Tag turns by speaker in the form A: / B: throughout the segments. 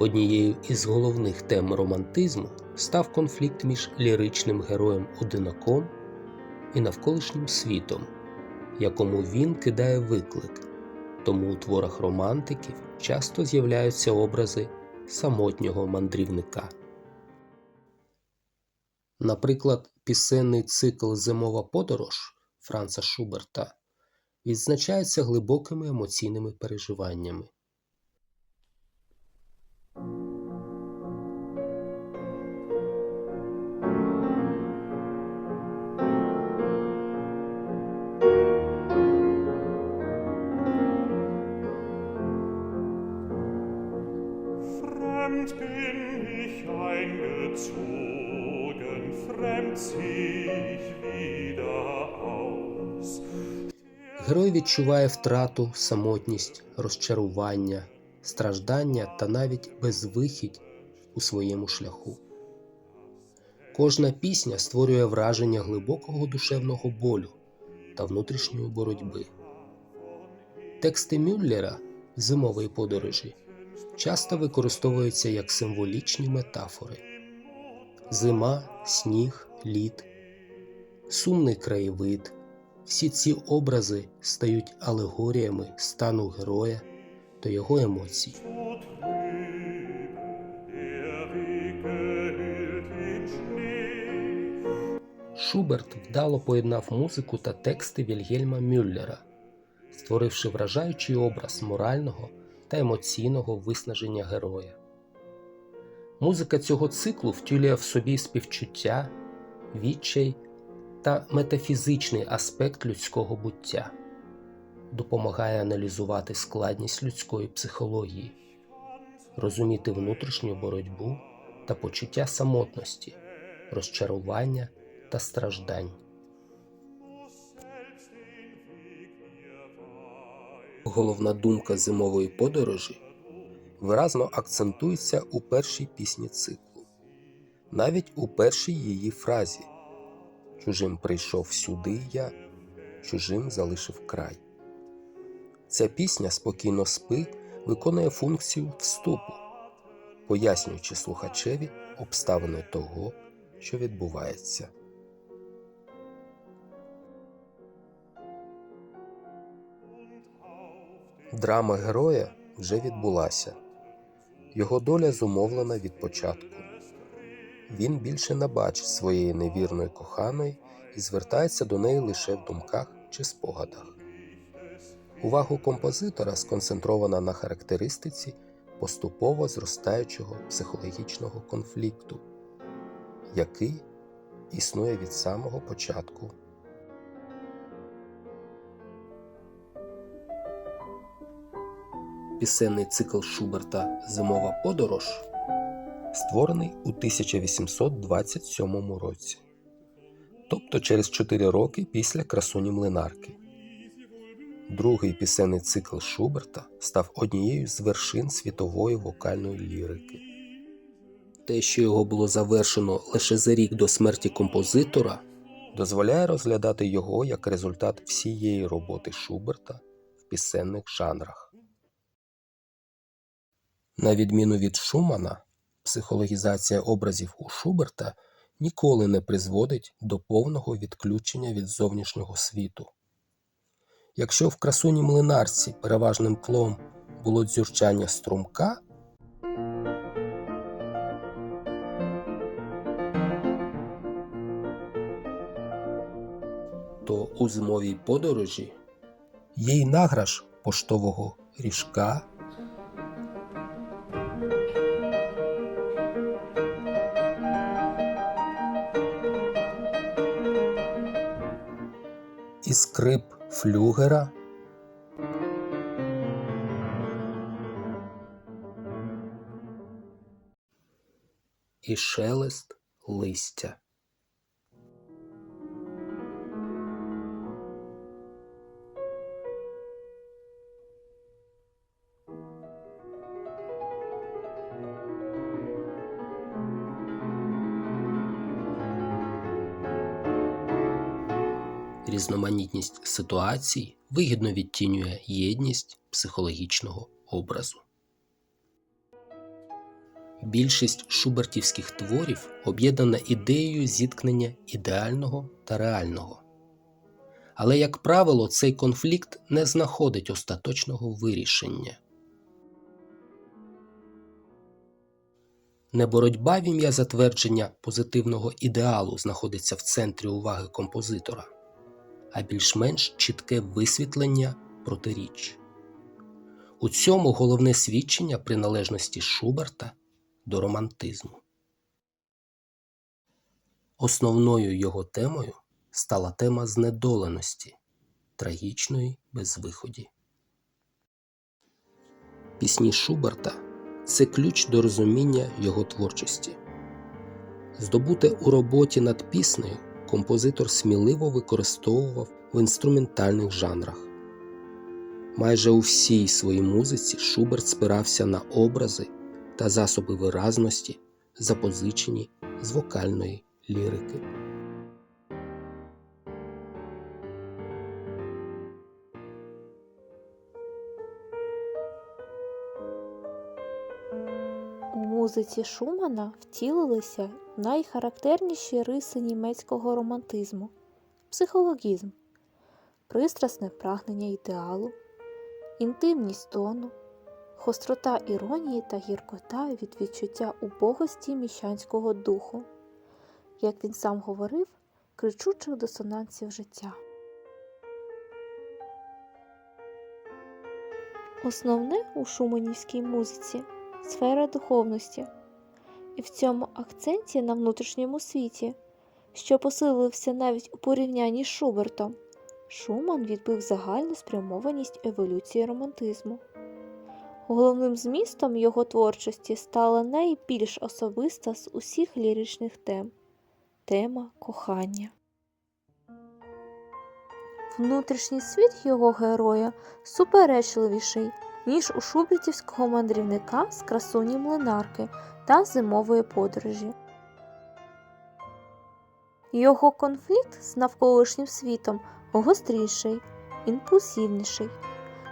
A: Однією із головних тем романтизму став конфлікт між ліричним героєм одинаком і навколишнім світом, якому він кидає виклик. Тому у творах романтиків часто з'являються образи самотнього мандрівника. Наприклад, пісенний цикл Зимова подорож Франца Шуберта відзначається глибокими емоційними переживаннями. Герой відчуває втрату, самотність, розчарування, страждання та навіть безвихідь у своєму шляху. Кожна пісня створює враження глибокого душевного болю та внутрішньої боротьби. Тексти Мюллера зимової подорожі часто використовуються як символічні метафори: зима, сніг, лід, сумний краєвид. Всі ці образи стають алегоріями стану героя та його емоцій. Шуберт вдало поєднав музику та тексти Вільгельма Мюллера, створивши вражаючий образ морального та емоційного виснаження героя. Музика цього циклу втілює в собі співчуття, відчай та метафізичний аспект людського буття, допомагає аналізувати складність людської психології, розуміти внутрішню боротьбу та почуття самотності, розчарування та страждань. Головна думка зимової подорожі виразно акцентується у першій пісні циклу, навіть у першій її фразі Чужим прийшов сюди я, чужим залишив край. Ця пісня спокійно спи виконує функцію вступу, пояснюючи слухачеві обставини того, що відбувається. Драма героя вже відбулася. Його доля зумовлена від початку. Він більше не бачить своєї невірної коханої і звертається до неї лише в думках чи спогадах. Увагу композитора сконцентрована на характеристиці поступово зростаючого психологічного конфлікту, який існує від самого початку. Пісенний цикл Шуберта Зимова подорож створений у 1827 році, тобто через 4 роки після красуні млинарки. Другий пісенний цикл Шуберта став однією з вершин світової вокальної лірики. Те, що його було завершено лише за рік до смерті композитора, дозволяє розглядати його як результат всієї роботи Шуберта в пісенних жанрах. На відміну від Шумана, психологізація образів у Шуберта ніколи не призводить до повного відключення від зовнішнього світу. Якщо в красуні млинарці переважним тлом було дзюрчання струмка, то у зимовій подорожі є й награш поштового ріжка. І скрип флюгера. І шелест листя. Різноманітність ситуацій вигідно відтінює єдність психологічного образу. Більшість шубертівських творів об'єднана ідеєю зіткнення ідеального та реального. Але, як правило, цей конфлікт не знаходить остаточного вирішення. Не боротьба в ім'я затвердження позитивного ідеалу знаходиться в центрі уваги композитора, а більш-менш чітке висвітлення протиріч. У цьому головне свідчення приналежності Шуберта до романтизму. Основною його темою стала тема знедоленості, трагічної безвиході. Пісні Шуберта це ключ до розуміння його творчості. Здобуте у роботі над піснею композитор сміливо використовував в інструментальних жанрах. Майже у всій своїй музиці Шуберт спирався на образи та засоби виразності, запозичені з вокальної лірики.
B: У музиці Шумана втілилися найхарактерніші риси німецького романтизму психологізм, пристрасне прагнення ідеалу, інтимність тону, гострота іронії та гіркота від відчуття убогості міщанського духу, як він сам говорив, кричучих дисонансів життя. Основне у шуманівській музиці сфера духовності, і в цьому акценті на внутрішньому світі, що посилився навіть у порівнянні з Шубертом, Шуман відбив загальну спрямованість еволюції романтизму. Головним змістом його творчості стала найбільш особиста з усіх ліричних тем тема кохання. Внутрішній світ його героя суперечливіший, ніж у шубертівського мандрівника з красуні млинарки та зимової подорожі. Його конфлікт з навколишнім світом гостріший, імпульсивніший.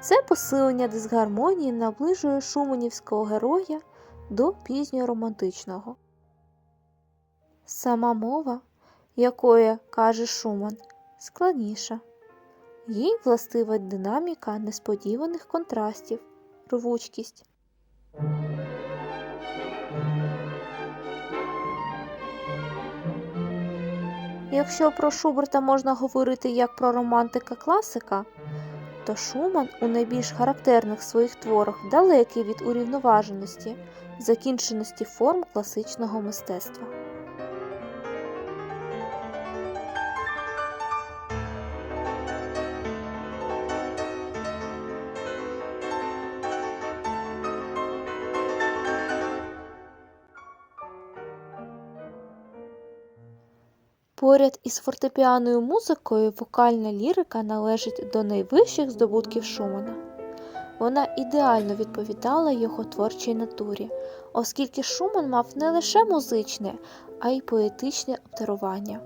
B: Це посилення дисгармонії наближує шуманівського героя до пізньоромантичного. Сама мова, якої каже Шуман, складніша. Їй властива динаміка несподіваних контрастів, рвучкість. Якщо про Шуберта можна говорити як про романтика класика, то Шуман у найбільш характерних своїх творах далекий від урівноваженості, закінченості форм класичного мистецтва. Поряд із фортепіаною музикою вокальна лірика належить до найвищих здобутків Шумана. Вона ідеально відповідала його творчій натурі, оскільки Шуман мав не лише музичне, а й поетичне обдарування.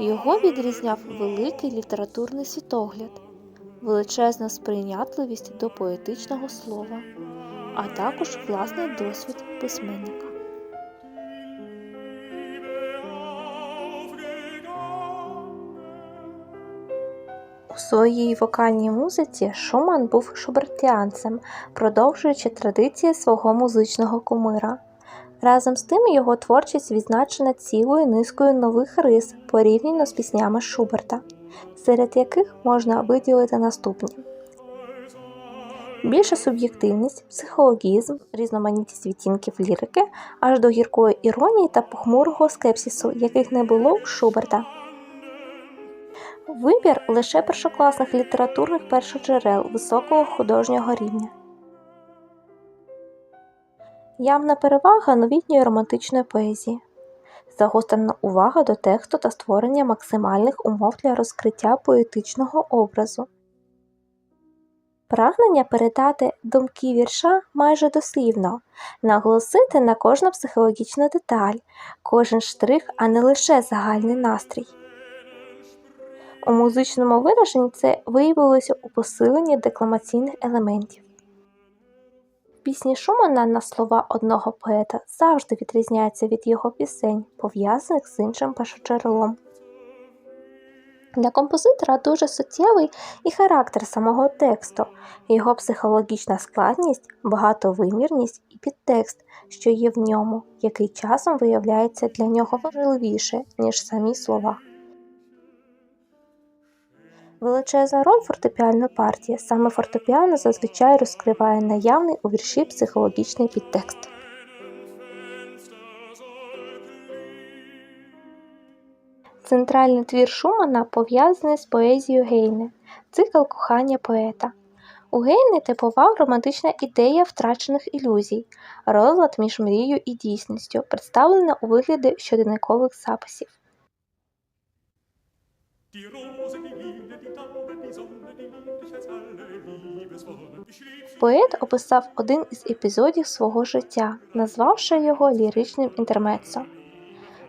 B: Його відрізняв великий літературний світогляд, величезна сприйнятливість до поетичного слова, а також власний досвід письменника. У своїй вокальній музиці Шуман був шубертіанцем, продовжуючи традиції свого музичного кумира. Разом з тим його творчість відзначена цілою низкою нових рис порівняно з піснями Шуберта, серед яких можна виділити наступні: більша суб'єктивність, психологізм, різноманітність відтінків лірики, аж до гіркої іронії та похмурого скепсису, яких не було у Шуберта. Вибір лише першокласних літературних першоджерел високого художнього рівня. Явна перевага новітньої романтичної поезії. Загострена увага до тексту та створення максимальних умов для розкриття поетичного образу. Прагнення передати думки вірша майже дослівно, наголосити на кожну психологічну деталь, кожен штрих, а не лише загальний настрій. У музичному вираженні це виявилося у посиленні декламаційних елементів. Пісні Шумана на слова одного поета завжди відрізняються від його пісень, пов'язаних з іншим першоджерелом. Для композитора дуже суттєвий і характер самого тексту, його психологічна складність, багатовимірність і підтекст, що є в ньому, який часом виявляється для нього важливіше, ніж самі слова. Величезна роль фортепіальної партії. Саме фортепіано зазвичай розкриває наявний у вірші психологічний підтекст. Центральний твір Шумана пов'язаний з поезією Гейне, цикл кохання поета. У Гейне типова романтична ідея втрачених ілюзій, розлад між мрією і дійсністю, представлена у вигляді щоденникових записів.
C: Die Rose, die Lilie, die Taube, die Sonne, die Lieblichkeit, alle Liebeswollen. Ich
B: Поет описав один із епізодів свого життя, назвавши його ліричним інтермеццо.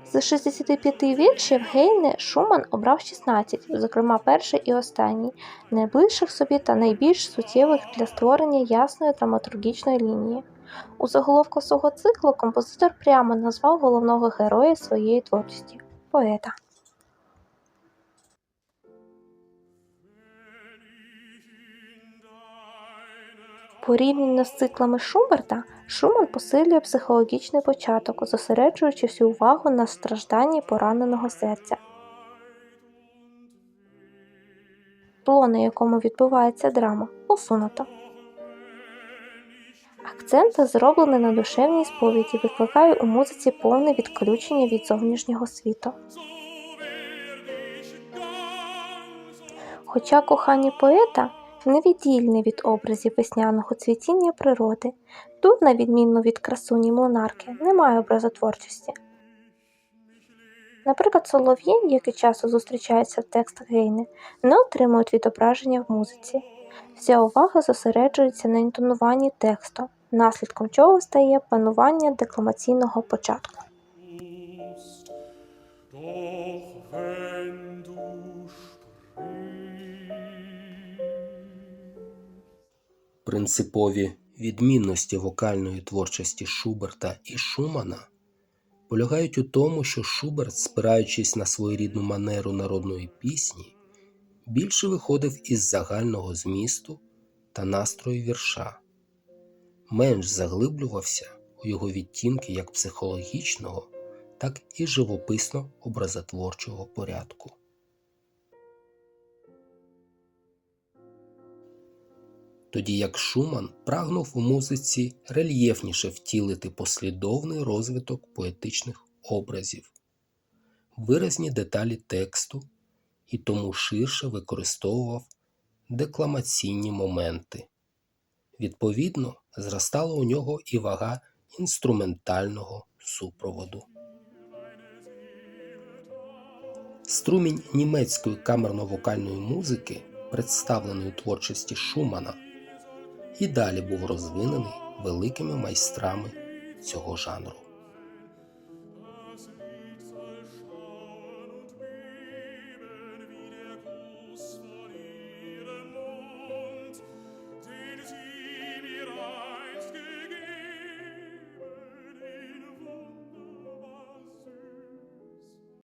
B: З 65 віршів Гейне Шуман обрав 16, зокрема перший і останній, найближчих собі та найбільш суттєвих для створення ясної драматургічної лінії. У заголовку свого циклу композитор прямо назвав головного героя своєї творчості поета. Порівняно з циклами Шуберта, Шуман посилює психологічний початок, зосереджуючи всю увагу на стражданні пораненого серця. Тло, на якому відбувається драма, усунуто. Акцент зроблений на душевній сповіді, викликає у музиці повне відключення від зовнішнього світу. Хоча кохання поета невіддільне від образів весняного цвітіння природи, тут, на відміну від красуні млинарки, немає образотворчості. Наприклад, солов'їн, які часто зустрічаються в текстах Гейне, не отримують відображення в музиці. Вся увага зосереджується на інтонуванні тексту, наслідком чого стає панування декламаційного початку.
A: Принципові відмінності вокальної творчості Шуберта і Шумана полягають у тому, що Шуберт, спираючись на своєрідну манеру народної пісні, більше виходив із загального змісту та настрою вірша, менш заглиблювався у його відтінки як психологічного, так і живописно образотворчого порядку. Тоді як Шуман прагнув у музиці рельєфніше втілити послідовний розвиток поетичних образів, виразні деталі тексту і тому ширше використовував декламаційні моменти. Відповідно, зростала у нього і вага інструментального супроводу. Струмінь німецької камерно-вокальної музики, представлений у творчості Шумана, і далі був розвинений великими майстрами цього жанру.